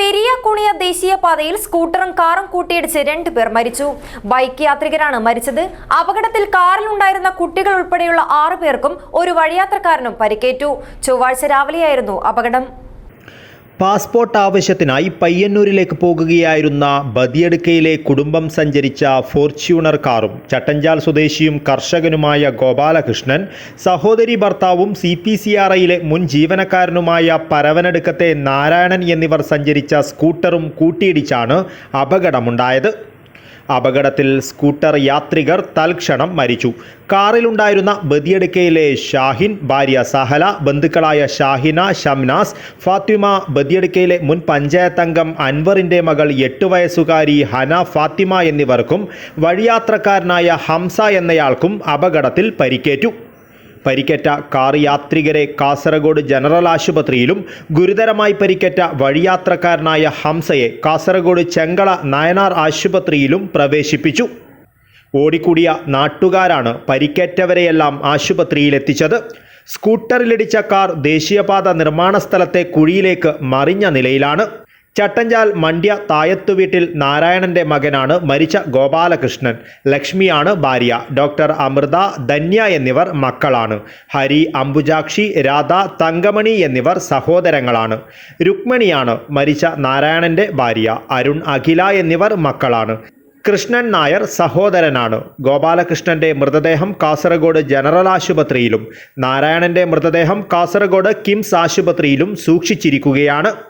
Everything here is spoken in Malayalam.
പെരിയാക്കുണിയ ദേശീയപാതയിൽ സ്കൂട്ടറും കാറും കൂട്ടിയിടിച്ച് രണ്ടുപേർ മരിച്ചു. ബൈക്ക് യാത്രികരാണ് മരിച്ചത്. അപകടത്തിൽ കാറിലുണ്ടായിരുന്ന കുട്ടികൾ ഉൾപ്പെടെയുള്ള ആറു പേർക്കും ഒരു വഴിയാത്രക്കാരനും പരിക്കേറ്റു. ചൊവ്വാഴ്ച രാവിലെയായിരുന്നു അപകടം. പാസ്പോർട്ട് ആവശ്യത്തിനായി പയ്യന്നൂരിലേക്ക് പോകുകയായിരുന്ന ബദിയടുക്കയിലെ കുടുംബം സഞ്ചരിച്ച ഫോർച്യൂണർ കാറും ചട്ടഞ്ചാൽ സ്വദേശിയും കർഷകനുമായ ഗോപാലകൃഷ്ണൻ സഹോദരി ഭർത്താവും സി പി സി ആർ ഐയിലെ മുൻ ജീവനക്കാരനുമായ പരവനടുക്കത്തെ നാരായണൻ എന്നിവർ സഞ്ചരിച്ച സ്കൂട്ടറും കൂട്ടിയിടിച്ചാണ് അപകടമുണ്ടായത്. അപകടത്തിൽ സ്കൂട്ടർ യാത്രികർ തൽക്ഷണം മരിച്ചു. കാറിലുണ്ടായിരുന്ന ബദിയടുക്കയിലെ ഷാഹിൻ ഭാര്യ സഹല ബന്ധുക്കളായ ഷാഹിന ഷംനാസ് ഫാത്തിമ ബദിയടുക്കയിലെ മുൻ പഞ്ചായത്ത് അംഗം അൻവറിന്റെ മകൾ എട്ട് വയസ്സുകാരി ഹന ഫാത്തിമ എന്നിവർക്കും വഴിയാത്രക്കാരനായ ഹംസ എന്നയാൾക്കും അപകടത്തിൽ പരിക്കേറ്റു. പരിക്കേറ്റ കാർ യാത്രികരെ കാസർഗോഡ് ജനറൽ ആശുപത്രിയിലും ഗുരുതരമായി പരിക്കേറ്റ വഴിയാത്രക്കാരനായ ഹംസയെ കാസർഗോഡ് ചെങ്കള നയനാർ ആശുപത്രിയിലും പ്രവേശിപ്പിച്ചു. ഓടിക്കൂടിയ നാട്ടുകാരാണ് പരിക്കേറ്റവരെയെല്ലാം ആശുപത്രിയിലെത്തിച്ചത്. സ്കൂട്ടറിലിടിച്ച കാർ ദേശീയപാത നിർമ്മാണ സ്ഥലത്തെ കുഴിയിലേക്ക് മറിഞ്ഞ നിലയിലാണ്. ചട്ടഞ്ചാൽ മണ്ഡ്യ തായത്തു വീട്ടിൽ നാരായണന്റെ മകനാണ് മരിച്ച ഗോപാലകൃഷ്ണൻ. ലക്ഷ്മിയാണ് ഭാര്യ. ഡോക്ടർ അമൃത ധന്യ എന്നിവർ മക്കളാണ്. ഹരി അംബുജാക്ഷി രാധ തങ്കമണി എന്നിവർ സഹോദരങ്ങളാണ്. രുക്മണിയാണ് മരിച്ച നാരായണന്റെ ഭാര്യ. അരുൺ അഖില എന്നിവർ മക്കളാണ്. കൃഷ്ണൻ നായർ സഹോദരനാണ്. ഗോപാലകൃഷ്ണന്റെ മൃതദേഹം കാസർഗോഡ് ജനറൽ ആശുപത്രിയിലും നാരായണന്റെ മൃതദേഹം കാസർഗോഡ് കിംസ് ആശുപത്രിയിലും സൂക്ഷിച്ചിരിക്കുകയാണ്